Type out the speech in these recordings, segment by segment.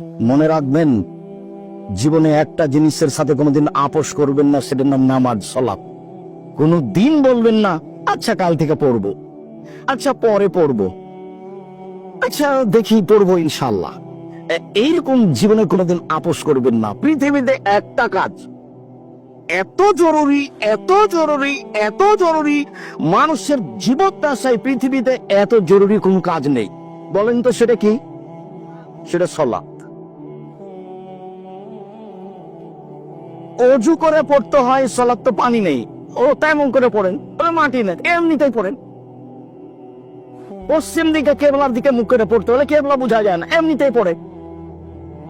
মনে রাখবেন, জীবনে একটা জিনিসের সাথে কোনোদিন আপোষ করবেন না, সেটার নাম নামাজ, সলাপ। কোনো দিন বলবেন না আচ্ছা কাল থেকে পড়ব। আচ্ছা পরে পড়ব। আচ্ছা দেখি পড়ব ইনশাল্লাহ এইরকম জীবনে কোনোদিন আপোষ করবেন না। পৃথিবীতে একটা কাজ। এত জরুরি এত জরুরি এত জরুরি, মানুষের জীবদ্দশায় পৃথিবীতে এত জরুরি কোনো কাজ নেই। বলেন তো সেটা কি? সেটা সলাপ। অজু করে পড়তে হয় সলাপ তো পানি নেই। ও তেমন করে পড়েন মাটি নেই, এমনিতেই পড়েন। পশ্চিম দিকে কেবলার দিকে মুখ করে পড়তে হলে কেবলা বোঝা যায় না, এমনিতেই পড়ে।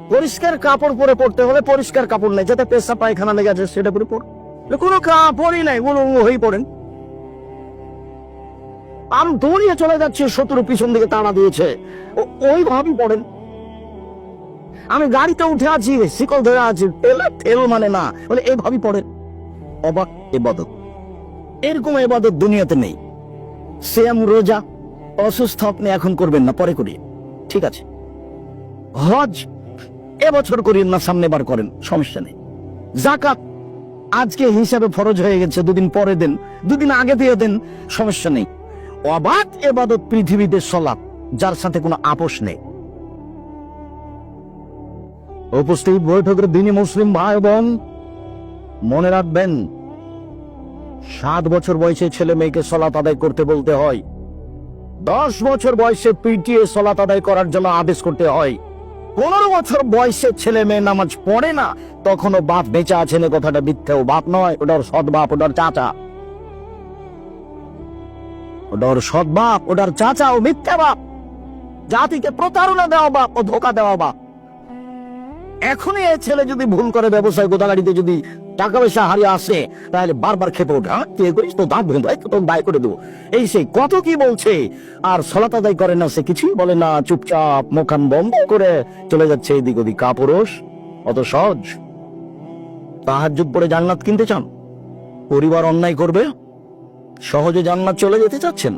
পরিষ্কার কাপড় পরে পড়তে হলে পরিষ্কার কাপড় নেই, যাতে পেশা পায়খানা লেগে আছে সেটা পরে পড়। কোনো কাপড়ই নাই কোনো হয়ে পড়েন। আমি দৌড়িয়ে চলে যাচ্ছি, শত্রু পিছন দিকে তাড়া দিয়েছে। ও- ওইভাবেই পড়েন। আমি গাড়িতে উঠে আছি, শিকল ধরে আছি। তেল তেল মানে না বলে এভাবেই পড়েন অবাক, এবাদত। এরকম এবাদত দুনিয়াতে নেই। শ্যাম রোজা, অসুস্থ আপনি এখন করবেন না, পরে করিয়ে। ঠিক আছে। হজ, এবছর করিয়েন না, সামনে বার করেন, সমস্যা নেই। জাকাত আজকে হিসাবে ফরজ হয়ে গেছে, দুদিন পরে দেন, দুদিন আগে দিয়ে দেন, সমস্যা নেই। অবাধ এবাদত পৃথিবীতে সলাপ, যার সাথে কোনো আপোষ নেই। উপস্থিত বৈঠকের দিনই মুসলিম ভাই বোন, মনে রাখবেন, সাত বছর বয়সে ছেলে মেয়েকে সলাত আদায় করতে বলতে হয়। দশ বছর বয়সে পিটিয়ে সলাত আদায় করার জন্য আদেশ করতে হয়। পনেরো বছর বয়সে ছেলে মেয়ে নামাজ পড়ে না, তখনও বাপ বেঁচে আছেন কথাটা মিথ্যে ও বাপ নয় ওটার সৎ বাপ ওটার চাচা। ওটার সৎ বাপ ওটার চাচা, ও মিথ্যা বাপ। জাতিকে প্রতারণা দেওয়া বাপ, ও ধোকা দেওয়া বাপ। এখনই এ ছেলে যদি ভুল করে ব্যবসায় গোদাগাড়িতে যদি টাকা পয়সা হারিয়ে আসে, তাহলে বারবার খেপে ওঠে হ্যাঁ? করিস? তো দাঁত ভেঙে তো দায় করে দেবো। এই সেই কত কি বলছে? আর সলাত করে না সে কিছুই বলে না, চুপচাপ মুখান বন্ধ করে চলে যাচ্ছে এদিক ওদিক। কাপুরুষ, অত সহজ? তাহার যুগ পরে জান্নাত কিনতে চান? পরিবার অন্যায় করবে? সহজে জান্নাত চলে যেতে চাচ্ছেন?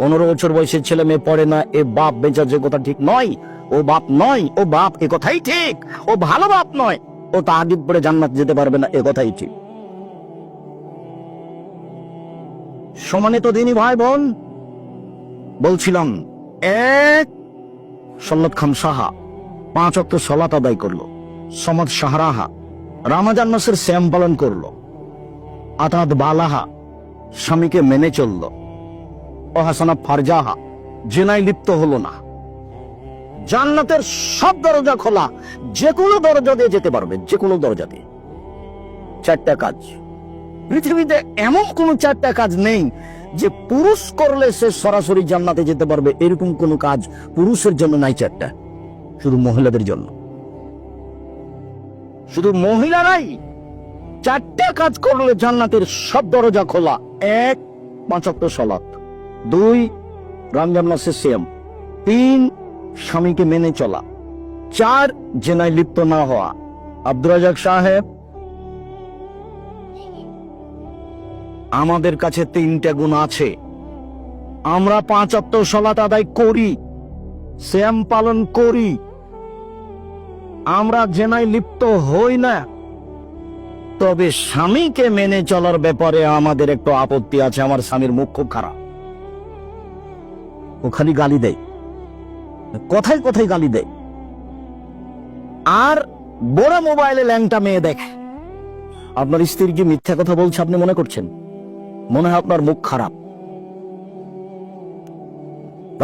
পনেরো বছর বয়সের ছেলে মেয়ে পড়ে না, এ বাপ বেচার যে কথা ঠিক নয়, ও বাপ নয়, ও বাপ এ কথাই ঠিক, ও ভালো বাপ নয়, ও তাহাজুদ পরে জান্নাত যেতে পারবে না, এ কথাই ঠিক। সমানে তো দিনই ভাই বোন, বলছিলাম, এক সল্লত খান সাহা পাঁচ অক্ট সলাত আদায় করল, সমাদ সাহারাহা, রামাজান মাসের শ্যাম পালন করল আতাদ বালাহা স্বামীকে মেনে চলল। অহাসানা ফারজাহা, জেনায় লিপ্ত হলো না। জান্নাতের সব দরজা খোলা যে কোনো দরজা দিয়ে যেতে পারবে যে কোনো দরজা দিয়ে। চারটা কাজ। পৃথিবীতে এমন কোনো চারটা কাজ নেই যে পুরুষ করলে সে সরাসরি জান্নাতে যেতে পারবে। এরকম কোনো কাজ পুরুষের জন্য নাই চারটা। শুধু মহিলাদের জন্য। শুধু মহিলারাই চারটা কাজ করলে জান্নাতের সব দরজা খোলা। এক পাঁচক্ত সলাৎ। দুই, রমজান মাসে সেম তিন, স্বামীকে মেনে চলা। চার, জেনায় লিপ্ত না হওয়া। আব্দুর রাজাক সাহেব, আমাদের কাছে তিনটা গুণ আছে। আমরা পাঁচ অক্ট সলাত আদায় করি শ্যাম পালন করি। আমরা জেনায় লিপ্ত হই না। তবে স্বামীকে মেনে চলার ব্যাপারে আমাদের একটু আপত্তি আছে, আমার স্বামীর মুখ খুব খারাপ। ও খালি গালি দেয়। কথায় কথায় গালি দেয়। আর বড় মোবাইলে ল্যাংটা মেয়ে দেখে। আপনার স্ত্রী কি মিথ্যা কথা বলছে আপনি মনে করছেন? মনে হয় আপনার মুখ খারাপ।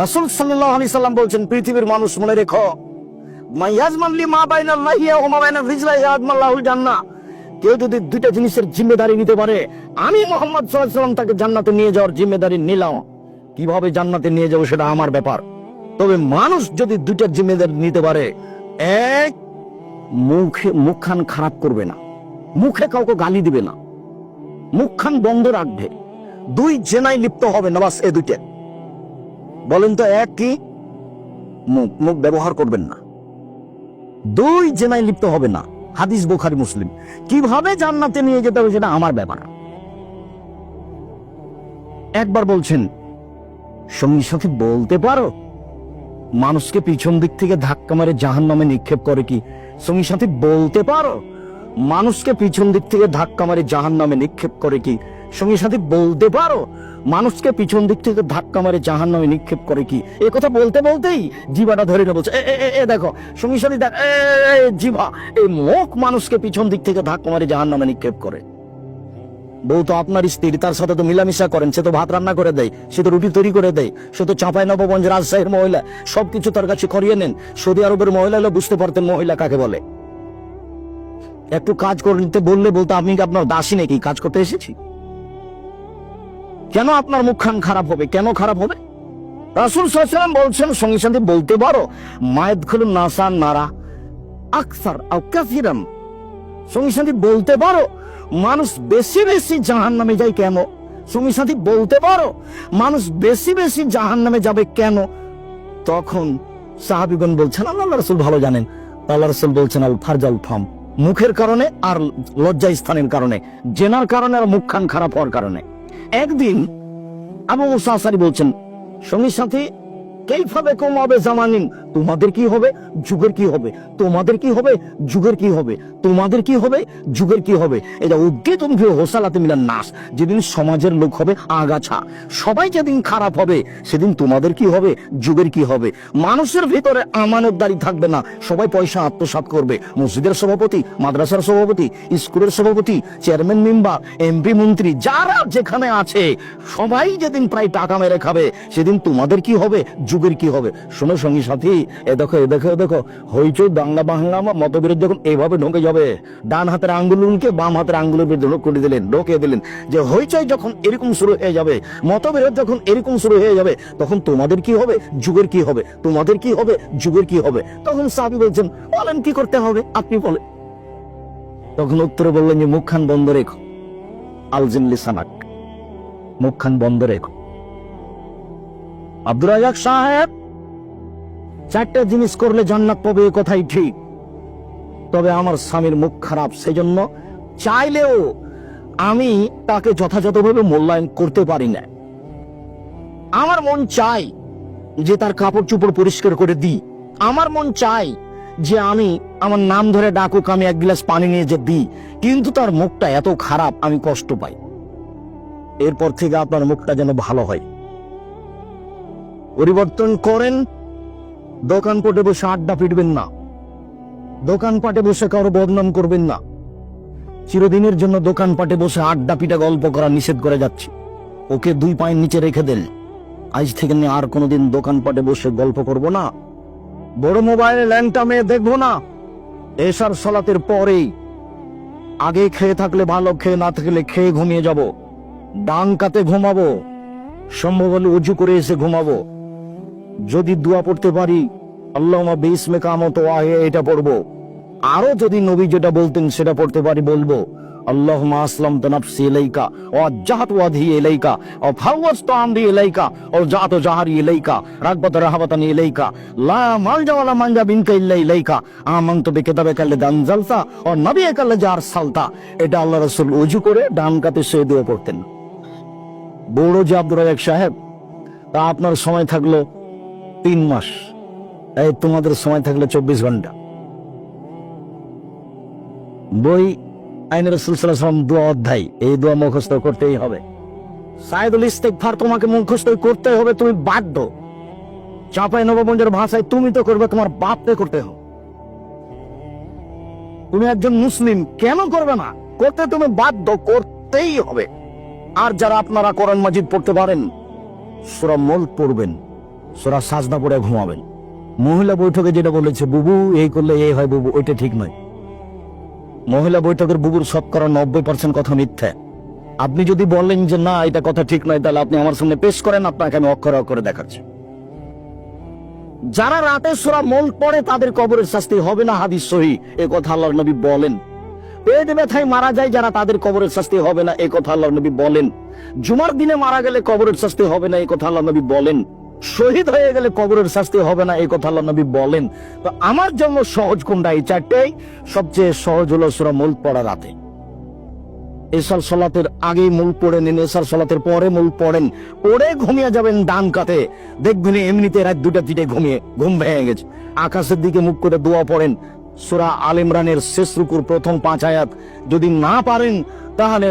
রাসুল সাল্লাহ আলি সাল্লাম বলছেন, পৃথিবীর মানুষ মনে রেখো কেউ যদি দুইটা জিনিসের জিম্মেদারি নিতে পারে, আমি মোহাম্মদ তাকে জান্নাতে নিয়ে যাওয়ার জিম্মেদারি নিলাম। কীভাবে জান্নাতে নিয়ে যাব সেটা আমার ব্যাপার। তবে মানুষ যদি দুইটা জিম্মেদারি নিতে পারে, এক, মুখে মুখখান খারাপ করবে না। মুখে কাউকে গালি দিবে না। মুখখান বন্ধ রাখবে। দুই, জেনায় লিপ্ত হবে না, বাস এ দুইটা। বলেন তো এক কি? মুখ মুখ ব্যবহার করবেন না। দুই, জেনায় লিপ্ত হবে না। হাদিস বোখারি, মুসলিম। কীভাবে জান্নাতে নিয়ে যেতে হবে সেটা আমার ব্যাপার। একবার বলছেন সঙ্গী সাথে বলতে পারো? মানুষকে পিছন দিক থেকে ধাক্কা মারে জাহান নামে নিক্ষেপ করে কি? সঙ্গী সাথী বলতে পারো? মানুষকে পিছন দিক থেকে ধাক্কা মারে জাহান নামে নিক্ষেপ করে কি? সঙ্গী সাথী বলতে পারো? মানুষকে পিছন দিক থেকে ধাক্কা মারে জাহান নামে নিক্ষেপ করে কি? এ কথা বলতে বলতেই জিভাটা ধরে বলছে এ, দেখো সঙ্গী সাথী দেখ জিভা এই মুখ মানুষকে পিছন দিক থেকে ধাক্কা মারে জাহান নামে নিক্ষেপ করে। বউ তো আপনার স্ত্রী, তার সাথে তো মিলামিশা করেন, সে তো ভাত রান্না করে দেয়, সে তো রুটি তৈরি করে দেয়, সে তো চাঁপাই নবগঞ্জ রাজশাহীর মহিলা, সবকিছু তার কাছে করিয়ে নেন। সৌদি আরবের মহিলা হলে বুঝতে পারতেন মহিলা কাকে বলে। একটু কাজ করতে বললে বলতে, আমি কি আপনার দাসী নাকি? কাজ করতে এসেছি? কেন আপনার মুখখান খারাপ হবে? কেন খারাপ হবে? রাসুল সাল্লাম বলছেন, সঙ্গে সঙ্গে বলতে পারো, মায়ের খুলুন নাসান নারা, আকসার আও কাফিরাম সঙ্গী সাথী বলতে পারো মানুষ বেশি বেশি জাহান নামে যায় কেন? সঙ্গী সাথী, বলতে পারো, মানুষ বেশি বেশি জাহান নামে যাবে কেন? তখন সাহাবিগণ বলছেন, আল্লাহ রসুল ভালো জানেন। আল্লাহ রসুল বলছেন, আল ফারজাল ফাম। মুখের কারণে আর লজ্জা স্থানের কারণে, জেনার কারণে আর মুখখান খারাপ হওয়ার কারণে। একদিন আবু মুসা বলছেন সঙ্গী সাথী কেইভাবে কমাবে জামানিন? তোমাদের কি হবে যুগের কি হবে তোমাদের কি হবে যুগের কি হবে তোমাদের কি হবে যুগের কি হবে এটা উদ্গে তুমি হোসালাতে মিলার নাশ যেদিন সমাজের লোক হবে আগাছা সবাই যেদিন খারাপ হবে সেদিন তোমাদের কি হবে যুগের কি হবে মানুষের ভিতরে আমানতদারি থাকবে না সবাই পয়সা আত্মসাৎ করবে মসজিদের সভাপতি মাদ্রাসার সভাপতি স্কুলের সভাপতি চেয়ারম্যান মেম্বার এমপি মন্ত্রী যারা যেখানে আছে সবাই যেদিন প্রায় টাকা মেরে খাবে সেদিন তোমাদের কি হবে যুগের কি হবে শোনো সঙ্গী সাথী এ দেখো এ দেখো দেখো। হইচই মতবিরোধ যখন ঢোকে যাবে, ডান হাতের আঙ্গুলকে বাম হাতের আঙ্গুলের বিরুদ্ধে করে দিলেন দিলেন। যে হইচই যখন এরকম শুরু হয়ে যাবে, মতবিরোধ যখন এরকম শুরু হয়ে যাবে, তখন তোমাদের কি হবে? যুগের কি হবে? তোমাদের কি হবে? যুগের কি হবে? তখন সাহাবি বলছেন, বলেন কি করতে হবে? আপনি বলেন। তখন উত্তরে বললেন যে, মুখখান বন্ধ রেখো। আলজিন লিসানাক, মুখখান বন্ধ রেখো। আব্দুর রাজাক সাহেব চারটা জিনিস করলে জান্নাত পাবে এ কথাই ঠিক। তবে আমার স্বামীর মুখ খারাপ, সেজন্য চাইলেও আমি তাকে যথাযথভাবে মূল্যায়ন করতে পারি না। আমার মন চাই যে তার কাপড় চোপড় পরিষ্কার করে দিই। আমার মন চাই যে আমি আমার নাম ধরে ডাকুক, আমি এক গ্লাস পানি নিয়ে যে দিই। কিন্তু তার মুখটা এত খারাপ, আমি কষ্ট পাই। এরপর থেকে আপনার মুখটা যেন ভালো হয়। পরিবর্তন করেন দোকানপাটে বসে আড্ডা পিটবেন না। দোকানপাটে বসে কারও বদনাম করবেন না। চিরদিনের জন্য দোকানপাটে বসে আড্ডা পিটা গল্প করা নিষেধ করে যাচ্ছে। ওকে দুই পায়ের নিচে রেখে দেন। আজ থেকে নিয়ে আর কোনোদিন দোকানপাটে বসে গল্প করব না। বড় মোবাইলে ল্যাংটা মেয়ে দেখব না। এসার সলাতের পরেই। আগে খেয়ে থাকলে ভালো, খেয়ে না থাকলে খেয়ে ঘুমিয়ে যাব। ডান কাতে ঘুমাবো। সম্ভব হলে উজু করে এসে ঘুমাবো। যদি দোয়া পড়তে পারি আল্লাহ বিসমে কামত আহে, এটা পড়ব। আরও যদি নবী যেটা বলতেন, সেটা পড়তে পারি বলব আল্লাহ আসলাম তনফসি ইলাইকা ও জাহাত ওয়াধি ইলাইকা ও ফাওয়াজতু আমরি ইলাইকা ও জাহাত জাহারি ইলাইকা, রাগবাত ইলাইকা, লা ইল্লা ইলাইকা, আমানতু বিকিতাবিকা আল্লাযী আনজালতা ও নবিয়্যাকা আল্লাযী আরসালতা এটা আল্লাহ রাসূল ওযু করে ডান কাতে সে দোয়া পড়তেন। বড় রাজাক সাহেব, তা আপনার সময় থাকল। তিন মাস। এই তোমাদের সময় থাকল চব্বিশ ঘণ্টা। বই আইনের রসুলাম দোয়া অধ্যায়, এই দোয়া মুখস্থ করতেই হবে। সাইদুল ইস্তেকফার তোমাকে মুখস্থ করতে হবে, তুমি বাধ্য। চাপাই নবমঞ্জের ভাষায় তুমি তো করবে, তোমার বাপকে করতে হবে। তুমি একজন মুসলিম, কেন করবে না? করতে তুমি বাধ্য, করতেই হবে। আর যারা আপনারা কোরআন মাজিদ পড়তে পারেন, সুরা মল পড়বেন। সুরা সাজদা পরে ঘুমাবেন। মহিলা বৈঠকে যেটা বলেছে, বুবু, এই করলে এই হয় বুবু, ওইটা ঠিক নয়। মহিলা বৈঠকের বুবুর শতকরা নব্বই পার্সেন্ট কথা মিথ্যা। আপনি যদি বলেন যে, না, এটা কথা ঠিক নয়, তাহলে আপনি আমার সামনে পেশ করেন, আপনাকে আমি অক্ষরে অক্ষরে দেখাচ্ছি। যারা রাতে সোরা মল পড়ে, তাদের কবরের শাস্তি হবে না, হাদিস সহি। এ কথা আল্লাহর নবী বলেন। পেট ব্যথায় মারা যায় যারা, তাদের কবরের শাস্তি হবে না এই কথা আল্লাহ নবী বলেন। জুমার দিনে মারা গেলে কবরের শাস্তি হবে না এই কথা আল্লাহ নবী বলেন। শহীদ হয়ে গেলে কবরের শাস্তি হবে না, এই কথা আল্লাহ নবী বলেন। তো আমার জন্য সহজ কোনটা? এই চারটাই সবচেয়ে সহজ হলো সুরা মূল পড়া রাতে। এসার সলাতের আগে মূল পড়ে নিন, এসার সলাতের পরে মূল পড়েন। পড়ে ঘুমিয়ে যাবেন ডান কাতে দেখবেন এমনিতে রাত দুটা তিটে ঘুমিয়ে, ঘুম ভেঙে গেছে। আকাশের দিকে মুখ করে দোয়া পড়েন। সুরা আল ইমরানের শেষ রুকুর প্রথম পাঁচ আয়াত। যদি না পারেন, তাহলে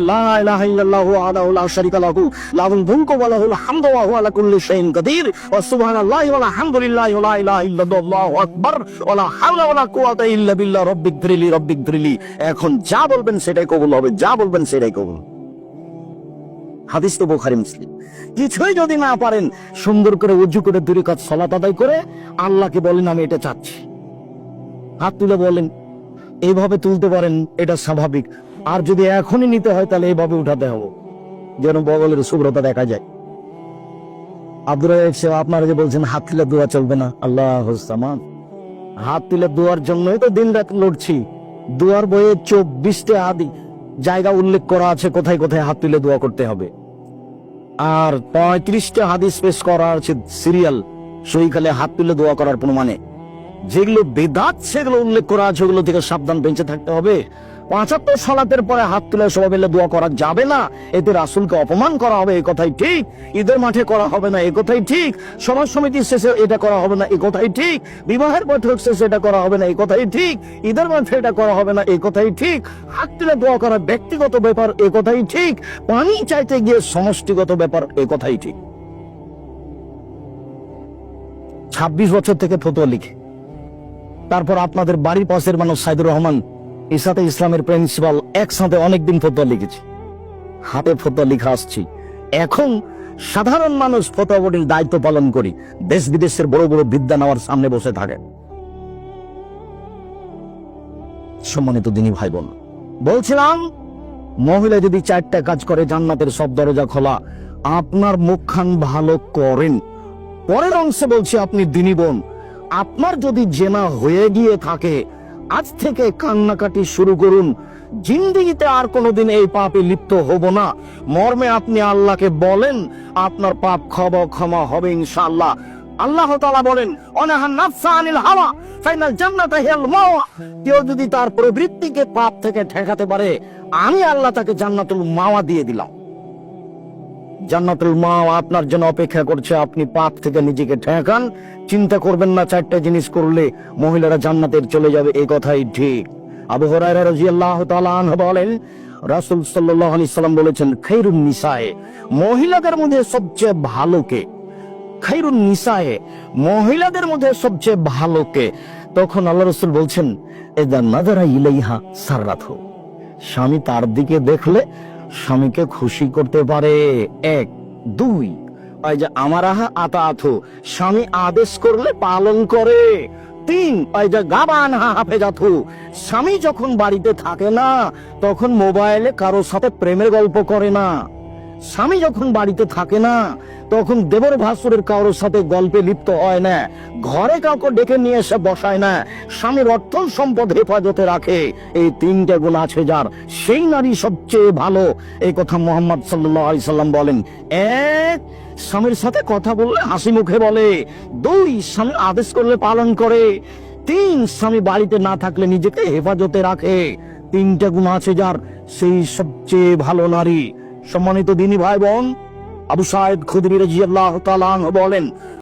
ইল্লা বিল্লাহ, রব্বিক রব্বিক এখন যা বলবেন সেটাই কবুল হবে, যা বলবেন সেটাই কবুল। হাদিস তো বুখারী, মুসলিম। কিছুই যদি না পারেন, সুন্দর করে উজু করে দূরে কাজ সালাত আদায় করে আল্লাহকে বলেন, আমি এটা চাচ্ছি। হাত তুলে বলেন, এইভাবে তুলতে পারেন, এটা স্বাভাবিক। আর যদি এখনই নিতে হয়, তাহলে এইভাবে উঠাতে হবে। যেন বগলের শুভ্রতা দেখা যায়। সাহেব আপনারা যে বলছেন, হাত তুলে দোয়া চলবে না। আল্লাহ হুসামান হাত তুলে দোয়ার জন্যই তো দিন রাত লড়ছি। দোয়ার বইয়ে চব্বিশটা আদি জায়গা উল্লেখ করা আছে, কোথায় কোথায় হাত তুলে দোয়া করতে হবে। আর পঁয়ত্রিশটা হাদিস পেশ করা আছে, সিরিয়াল সইকালে হাত তুলে দোয়া করার প্রমাণে। যেগুলো বেদাত, সেগুলো উল্লেখ করা আছে, ওগুলো থেকে সাবধান বেঁচে থাকতে হবে। পঁচাত্তর সালাতের পরে হাত তুলে সবাই মিলে দোয়া করা যাবে না। এতে রাসুলকে অপমান করা হবে এই কথাই ঠিক। ঈদের মাঠে করা হবে না এই কথাই ঠিক। সমাজ সমিতির শেষে এটা করা হবে না এই কথাই ঠিক। বিবাহের বৈঠক শেষে এটা করা হবে না এই কথাই ঠিক। ঈদের মাঠে এটা করা হবে না এই কথাই ঠিক। হাত তুলে দোয়া করা ব্যক্তিগত ব্যাপার এই কথাই ঠিক। পানি চাইতে গিয়ে সমষ্টিগত ব্যাপার এই কথাই ঠিক। ছাব্বিশ বছর থেকে ফতোয়া লিখে। তারপর আপনাদের বাড়ির পাশের মানুষ সাইদুর রহমান ইসাতে ইসলামের প্রিন্সিপাল একসাথে অনেকদিন ফতোয়া লিখেছি। হাতে ফতোয়া লিখা আসছি। এখন সাধারণ মানুষ ফতোয়া দায়িত্ব পালন করি দেশ বিদেশের বড় বড় বিদ্যা নেওয়ার সামনে বসে থাকে সম্মানিত দিনী ভাই বোন বলছিলাম, মহিলা যদি চারটা কাজ করে, জান্নাতের সব দরজা খোলা, আপনার মুখখান ভালো করেন। পরের অংশে বলছি, আপনি দিনী বোন আপনার যদি জেনা হয়ে গিয়ে থাকে, আজ থেকে কান্নাকাটি শুরু করুন। জিন্দিগিতে আর কোনোদিন এই পাপে লিপ্ত হব না। মর্মে আপনি আল্লাহকে বলেন, আপনার পাপ ক্ষমা ক্ষমা হবে ইনশাআল্লাহ। আল্লাহ তাআলা বলেন অনাহান নাফসা আনিল হাওয়া, ফাইনাল জান্নাতা হিয়াল মাওয়া। কেউ যদি তার প্রবৃত্তিকে পাপ থেকে ঠেকাতে পারে, আমি আল্লাহ তাকে জান্নাতুল মাওয়া দিয়ে দিলাম। জান্নাতুল মা আপনার জন্য অপেক্ষা করছে। আপনি পাপ থেকে নিজেকে ঠেকান। চিন্তা করবেন না, চারটা জিনিস করলে মহিলারা জান্নাতের চলে যাবে এই কথাই ঠিক। আবু হুরায়রা রাদিয়াল্লাহু তাআলা আনহু বলেন, রাসূল সাল্লাল্লাহু আলাইহি সাল্লাম বলেছেন খায়রুন নিসায়ে, মহিলাদের মধ্যে সবচেয়ে ভালো কে খায়রুন নিসায়ে, মহিলাদের মধ্যে সবচেয়ে ভালো কে তখন আল্লাহ রাসূল বলছেন এদা নাজারা ইলাইহা সাররাতহু। স্বামী তার দিকে দেখলে স্বামীকে খুশি করতে পারে। এক, দুই, ওই যে আমার আহা আতা আথু, স্বামী আদেশ করলে পালন করে। তিন, ওই যে গাবান হা হাফেজাথু স্বামী যখন বাড়িতে থাকে না, তখন মোবাইলে কারোর সাথে প্রেমের গল্প করে না। স্বামী যখন বাড়িতে থাকে না, তখন দেবর ভাসুরের কারোর সাথে গল্পে লিপ্ত হয় না। ঘরে কাউকে ডেকে নিয়ে এসে বসায় না। স্বামীর অর্থ সম্পদ হেফাজতে রাখে। এই তিনটে গুণ আছে যার। সেই নারী সবচেয়ে ভালো। এই কথা মোহাম্মদ সাল্লাহ সাল্লাম বলেন, এক, স্বামীর সাথে কথা বললে হাসি মুখে বলে। দুই, স্বামী আদেশ করলে পালন করে। তিন, স্বামী বাড়িতে না থাকলে নিজেকে হেফাজতে রাখে। তিনটা গুণ আছে যার। সেই সবচেয়ে ভালো নারী। সম্মানিত দিনী ভাই বোন আবু সাহেব খুদরি রাজিয়াল্লাহ বলেন